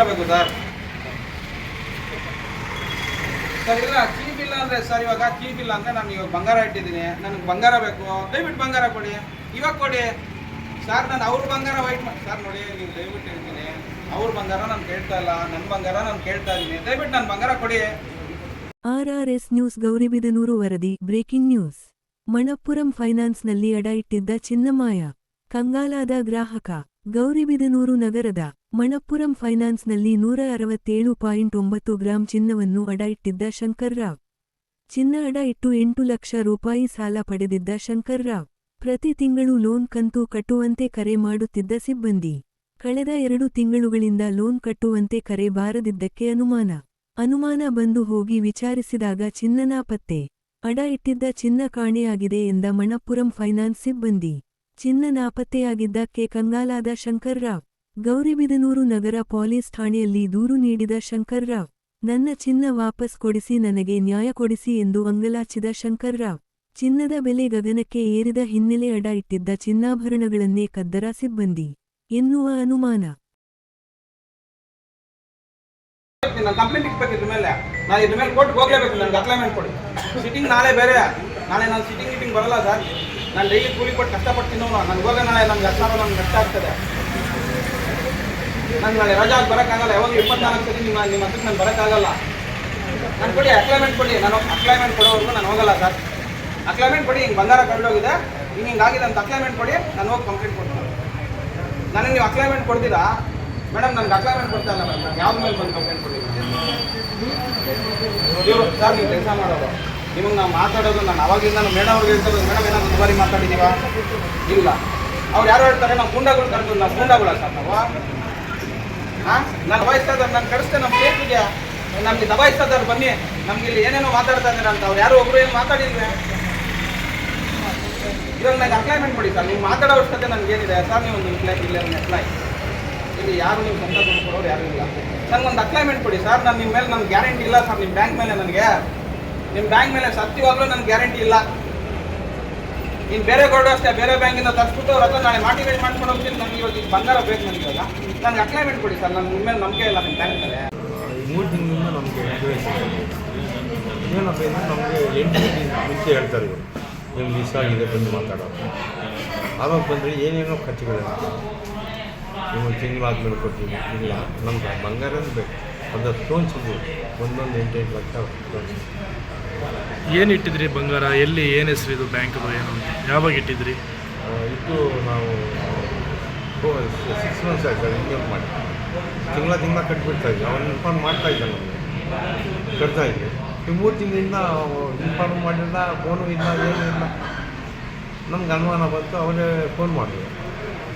ಬರಬೇಕು sir. Sir, ಇಲ್ಲ cheap ಇಲ್ಲ ಅಂದ್ರೆ ಸರ್, ಇವಾಗ ಚೀಪ್ ಇಲ್ಲ ಅಂದ್ರೆ ನಾನು ಇವಾಗ ಬಂಗಾರ ಇಟ್ಟಿದ್ದೀನಿ. ನನಗೆ ಬಂಗಾರ ಬೇಕು. ದಯವಿಟ್ಟು ಬಂಗಾರ ಕೊಡಿ. ಇವಾಗ ಕೊಡಿ. ಸರ್, ನಾನು ಅವ್ರ ಬಂಗಾರ ವೈಟ್ ಮಾಡಿ ಸರ್, ನೋಡಿ, ನೀವು ದಯವಿಟ್ಟು ಹೇಳ್ತೀನಿ. ಅವ್ರ ಬಂಗಾರ ನಾನು ಕೇಳ್ತಾ ಇಲ್ಲ. ನನ್ನ ಬಂಗಾರ ನಾನು ಕೇಳ್ತಾ ಇದ್ದೀನಿ ದಯವಿಟ್ಟು ನಾನು ಬಂಗಾರ ಕೊಡಿ. ಆರ್ಆರ್ಎಸ್ ನ್ಯೂಸ್ ಗೌರಿಬಿದನೂರು ವರದಿ, ಬ್ರೇಕಿಂಗ್ ನ್ಯೂಸ್. ಮಣಪ್ಪುರಂ ಫೈನಾನ್ಸ್ನಲ್ಲಿ ಅಡ ಇಟ್ಟಿದ್ದ ಚಿನ್ನಮಾಯ. ಕಂಗಾಲಾದ ಗ್ರಾಹಕ ಗೌರಿಬಿದನೂರು ನಗರದ ಮಣಪ್ಪುರಂ ಫೈನಾನ್ಸ್ನಲ್ಲಿ ನೂರ ಅರವತ್ತೇಳು ಪಾಯಿಂಟ್ ಒಂಬತ್ತು ಗ್ರಾಂ ಚಿನ್ನವನ್ನು ಅಡ ಇಟ್ಟಿದ್ದ ಶಂಕರ್ರಾವ್ ಚಿನ್ನ ಅಡ ಇಟ್ಟು ಎಂಟು ಲಕ್ಷ ರೂಪಾಯಿ ಸಾಲ ಪಡೆದಿದ್ದ ಶಂಕರ್ರಾವ್ ಪ್ರತಿ ತಿಂಗಳು ಲೋನ್ ಕಂತು ಕಟ್ಟುವಂತೆ ಕರೆ ಮಾಡುತ್ತಿದ್ದ ಸಿಬ್ಬಂದಿ. ಕಳೆದ ಎರಡು ತಿಂಗಳುಗಳಿಂದ ಲೋನ್ ಕಟ್ಟುವಂತೆ ಕರೆ ಬಾರದಿದ್ದಕ್ಕೆ ಅನುಮಾನ. ಅನುಮಾನ ಬಂದು ಹೋಗಿ ವಿಚಾರಿಸಿದಾಗ ಚಿನ್ನನ ಪತ್ತೆ. ಅಡ ಇಟ್ಟಿದ್ದ ಚಿನ್ನ ಕಾಣೆಯಾಗಿದೆ ಎಂದ ಮಣಪ್ಪುರಂ ಫೈನಾನ್ಸ್ ಸಿಬ್ಬಂದಿ. ಚಿನ್ನ ನಾಪತ್ತೆಯಾಗಿದ್ದಕ್ಕೆ ಕಂಗಾಲಾದ ಶಂಕರ್ರಾವ್ ಗೌರಿಬಿದನೂರು ನಗರ ಪೊಲೀಸ್ ಠಾಣೆಯಲ್ಲಿ ದೂರು ನೀಡಿದ ಶಂಕರ್ರಾವ್ ನನ್ನ ಚಿನ್ನ ವಾಪಸ್ ಕೊಡಿಸಿ ನನಗೆ ನ್ಯಾಯ ಕೊಡಿಸಿ ಎಂದು ಅಂಗಲಾಚಿದ ಶಂಕರ್ರಾವ್ ಚಿನ್ನದ ಬೆಲೆ ಗಗನಕ್ಕೆ ಏರಿದ ಹಿನ್ನೆಲೆ ಅಡ ಇಟ್ಟಿದ್ದ ಚಿನ್ನಾಭರಣಗಳನ್ನೇ ಕದ್ದರ ಸಿಬ್ಬಂದಿ, ಎನ್ನುವ ಅನುಮಾನ. ಕಂಪ್ಲೇಂಟ್ ಮೇಲೆ ನಾನು ಮೇಲೆ ಹೋಗ್ಲೇಬೇಕು, ನನಗೆ ಕೊಡಿ. ನಾಳೆ ಬೇರೆ, ನಾಳೆ ನಾನು ಸಿಟ್ಟಿಂಗ್ ಗಿಟ್ಟಿಂಗ್ ಬರಲ್ಲ ಸರ್. ನಾನು ಡೈಲಿ ಕೂಲಿ ಕೊಟ್ಟು ಕಷ್ಟಪಡ್ತೀನಿ ನನಗೆ ಹೋಗ ನಾಳೆ ನಮ್ಗೆ ಹತ್ತಾರ ನಮ್ಗೆ ಕಷ್ಟ ಆಗ್ತದೆ ನಂಗೆ ನಾಳೆ ರಜಾ ಬರೋಕ್ಕಾಗಲ್ಲ ಯಾವಾಗ ಇಪ್ಪತ್ನಾಲ್ಕು ಸರಿ ನಿಮ್ಮ ನಿಮ್ಮ ಹತ್ರಕ್ಕೆ ನಾನು ಬರೋಕ್ಕಾಗಲ್ಲ. ನಾನು ಕೊಡಿ ಅಕ್ಲೈಮೆಂಟ್ ಕೊಡಿ. ನಾನು ಅಕ್ಲೈಮೆಂಟ್ ಕೊಡೋವರೆಗೂ ನಾನು ಹೋಗಲ್ಲ ಸರ್. ಅಕ್ಲೈಮೆಂಟ್ ಕೊಡಿ, ಹಿಂಗೆ ಬಂಗಾರ ಕಳೆದೋಗಿದೆ ಹಿಂಗೆ ಹಿಂಗಾಗಿದೆ ಅಂತ ಅಕ್ಲೈಮೆಂಟ್ ಕೊಡಿ. ನಾನು ಹೋಗಿ ಕಂಪ್ಲೀಟ್ ಕೊಡ್ತೀನಿ. ನನಗೆ ನೀವು ಅಕ್ಲೈಮೆಂಟ್ ಕೊಡ್ತೀರಾ? ಮೇಡಮ್, ನನಗೆ ಅಕ್ಲೈಮೆಂಟ್ ಕೊಡ್ತಾ ಇಲ್ಲ ಮೇಡಮ್. ಯಾವ ಮೇಲೆ ಬಂದು ಕಂಪ್ಲೇಂಟ್ ಕೊಡಿ? ಸರ್, ನೀವು ಕೆಲಸ ಮಾಡೋದು. ನಿಮಗೆ ನಾವು ಮಾತಾಡೋದು, ನಾನು ಅವಾಗಿಂದ ನಾನು ಮೇಡಮ್ ಅವ್ರಿಗೆ ಹೇಳ್ತಾರೆ ಮೇಡಮ್ ಏನೋ ದುಬಾರಿ ಮಾತಾಡಿದ್ದೀವಾ ಇಲ್ಲ. ಅವ್ರು ಯಾರು ಹೇಳ್ತಾರೆ, ನಾವು ಗೂಂಡಾಗಳು ಕರೆದು ನಾವು ಗೂಂಡಾಗಳ ಸರ್, ನಾವು ನಾನು ಇದ್ದಾರೆ ನಾನು ಕಳಿಸ್ತೇ ನಮ್ಮ ಸೇಫ್ಗೆ ನಮಗೆ ದಬಾಯಿಸ್ತಾ ಇದ್ದಾರೆ ಬನ್ನಿ. ನಮ್ಗೆ ಇಲ್ಲಿ ಏನೇನೋ ಮಾತಾಡ್ತಾ ಇದ್ದಾರೆ ಅಂತ ಅವ್ರು ಯಾರು ಒಬ್ರು ಏನು ಮಾತಾಡಿದ್ವಿ ಇವಾಗ ನನಗೆ ಅಪ್ಲೈಮೆಂಟ್ ಮಾಡಿ ಸರ್. ನೀವು ಮಾತಾಡೋ ಅವಶ್ಯಕತೆ ಏನಿದೆ? ಸರ್, ನೀವು ಒಂದು ಅಪ್ಲೈ ಇಲ್ಲ ಅಪ್ಲೈ ಇಲ್ಲಿ ಯಾರು ನೀವು ಸ್ವಂತ ಕೊಡೋರು ಯಾರು ಇಲ್ಲ. ನನಗೊಂದು ಅಪ್ಲೈಮೆಂಟ್ ಕೊಡಿ ಸರ್. ನಾನು ನಿಮ್ಮ ಮೇಲೆ ನನ್ನ ಗ್ಯಾರಂಟಿ ಇಲ್ಲ ಸರ್. ನಿಮ್ಮ ಬ್ಯಾಂಕ್ ಮೇಲೆ ನನಗೆ. ನಿಮ್ಮ ಬ್ಯಾಂಕ್ ಮೇಲೆ ಸತ್ಯವಾಗ್ಲೂ ನನ್ನ ಗ್ಯಾರಂಟಿ ಇಲ್ಲ. ಇನ್ನು ಬೇರೆ ಗೌಡ ಅಷ್ಟೇ, ಬೇರೆ ಬ್ಯಾಂಕಿಂದ ತರಿಸ್ಬಿಟ್ಟು ಅವ್ರ ಹತ್ರ ನಾಳೆ ಮಾಟಿಗಳು ಮಾಡ್ಕೊಂಡು ಹೋಗ್ತೀನಿ. ನನಗೆ ಇವಾಗ ಈಗ ಬಂಗಾರ ಬೇಕು ನನಗೆ ಇವಾಗ. ನನಗೆ ಅಕ್ಲೈಮೆಂಟ್ ಕೊಡಿ ಸರ್ ನನ್ನ ಮೇಲೆ ನಂಬಿಕೆ ಇಲ್ಲ ನಿಮ್ಮ ಬ್ಯಾಂಕ್ ಮೂರು ತಿಂಗಳಿಂದ ನಮಗೆ ಏನಪ್ಪ ಅಂದರೆ ನಮಗೆ ಎಂಟು ಮುಂಚೆ ಹೇಳ್ತಾರೆ ಇವರು. ನಿಮ್ಗೆ ಮಿಸ್ ಆಗಿದೆ, ಬಂದು ಮಾತಾಡೋದು. ಆವಾಗ ಬಂದರೆ ಏನೇನೋ ಖರ್ಚುಗಳಿಲ್ಲ ನೀವು ತಿಂಗಳಾದ್ಮೇಲೆ ಕೊಡ್ತೀನಿ. ಇಲ್ಲ, ನಮ್ಗೆ ಬಂಗಾರ ಬೇಕು. ಅದು ಸ್ಟೋನ್ ಸಿಗ್ಬೋದು ಒಂದೊಂದು ಎಂಟೆಂಟು ಲಕ್ಷ ಏನು ಇಟ್ಟಿದ್ರಿ ಬಂಗಾರ? ಎಲ್ಲಿ ಏನು ಹೆಸರು ಇದು ಬ್ಯಾಂಕ್ದು ಏನು ಅಂತ? ಯಾವಾಗ ಇಟ್ಟಿದ್ರಿ? ಇದು ನಾವು ಸಿಕ್ಸ್ ಮಂತ್ಸ್ ಆಯ್ತು ಸರ್ ಹಿಂಗೆ ಮಾಡಿ. ತಿಂಗಳ ತಿಂಗಳ ಕಟ್ಬಿಡ್ತಾ ಇದ್ವಿ. ಅವನು ಇನ್ಫಾರ್ಮ್ ಮಾಡ್ತಾ ಇದ್ದ ನಮಗೆ ಕಟ್ತಾ ಇದ್ವಿ. ಈ ಮೂರು ತಿಂಗಳಿಂದ ಇನ್ಫಾರ್ಮ್ ಮಾಡಿಲ್ಲ ಫೋನು ಇಲ್ಲ ಏನೂ ಇಲ್ಲ. ನಮ್ಗೆ ಅನುಮಾನ ಬಂತು ಅವರೇ ಫೋನ್ ಮಾಡಿದ್ರು.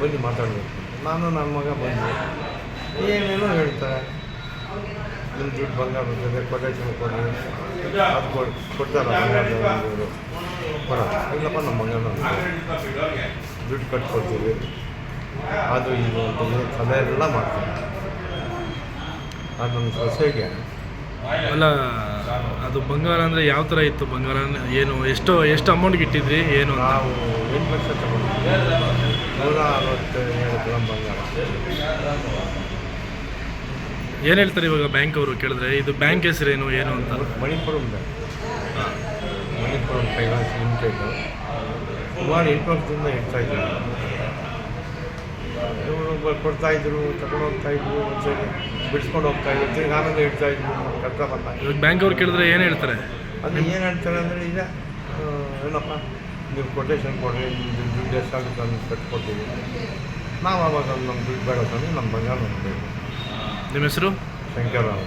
ಬನ್ನಿ ಮಾತಾಡಬೇಕು. ನಾನು ನನ್ನ ಮಗ ಬಂದು ಏನೇನೋ ಹೇಳ್ತಾರೆ. ನಿಮ್ಮ ದುಡ್ಡು ಬಂಗಾರ ಬರ್ತದೆ ಕೊಟೇಶನ್ ಕೊಡಿ ಅದು ಕೊಡ್ ಕೊಡ್ತಾರ ಬಂಗಾರದವರು ಕೊಡೋದು ಇಲ್ಲಪ್ಪ ನಮ್ಮ ಮಗನ ದುಡ್ಡು ಕಟ್ಕೊಡ್ತೀವಿ ಅದು ಇದು ಅಂತ ಸಲಹೆ ಎಲ್ಲ ಮಾಡ್ತೀವಿ ಅದು ನನ್ನ ಸೊಸೆಗೆ ಅಲ್ಲ ಅದು ಬಂಗಾರ ಅಂದರೆ ಯಾವ ಥರ ಇತ್ತು ಬಂಗಾರ? ಏನು ಎಷ್ಟು ಎಷ್ಟು ಅಮೌಂಟ್ಗೆ ಇಟ್ಟಿದ್ರಿ ಏನು ನಾವು ಎಂಟು ಲಕ್ಷ ತಗೊಂಡಿದ್ವಿ. ನೂರ ಅರವತ್ತೇಳು ಗ್ರಾಮ್ ಬಂಗಾರ. ಏನು ಹೇಳ್ತಾರೆ ಇವಾಗ ಬ್ಯಾಂಕ್ ಅವರು ಕೇಳಿದ್ರೆ? ಇದು ಬ್ಯಾಂಕ್ ಹೆಸರೇನು ಏನು ಅಂತ? Manipuram bank. Manipuram finance limited. ಸುಮಾರು ಎಂಟು ವರ್ಷದಿಂದ ಇಡ್ತಾ ಇದ್ದಾರೆ. ಇವರು ಕೊಡ್ತಾ ಇದ್ರು ತಗೊಂಡು ಹೋಗ್ತಾ ಇದ್ರು ಒಂದ್ಸರಿ ಬಿಡಿಸ್ಕೊಂಡು ಹೋಗ್ತಾ ಇದ್ರು. ತಿರ್ಗಿ ಹೇಳ್ತಾ ಇಡ್ತಾ ಇದ್ರು ಕಷ್ಟ ಬಂದಾಗ ಇವಾಗ ಬ್ಯಾಂಕ್ ಅವ್ರು ಕೇಳಿದ್ರೆ ಏನು ಹೇಳ್ತಾರೆ? ಅದು ಏನು ಹೇಳ್ತಾರೆ ಅಂದರೆ ಈಗ ಏನಪ್ಪ ನೀವು ಕೊಟೇಶನ್ ಕೊಡ್ರಿ ನಿಮ್ದು ದುಡ್ಡು ಎಷ್ಟಾಗುತ್ತೆ ಅದನ್ನು ಕಟ್ಕೊಡ್ತೀವಿ. ನಾವು ಅವಾಗ ನಮ್ಮ ದುಡ್ಡು ಬೇಡ ತಂದು ನಮ್ಮ ಬಂಗಾರ ನಮ್ಗೆ ಬೇಕು ನಿಮ್ಮ ಹೆಸರು? ಶಂಕರರಾವ್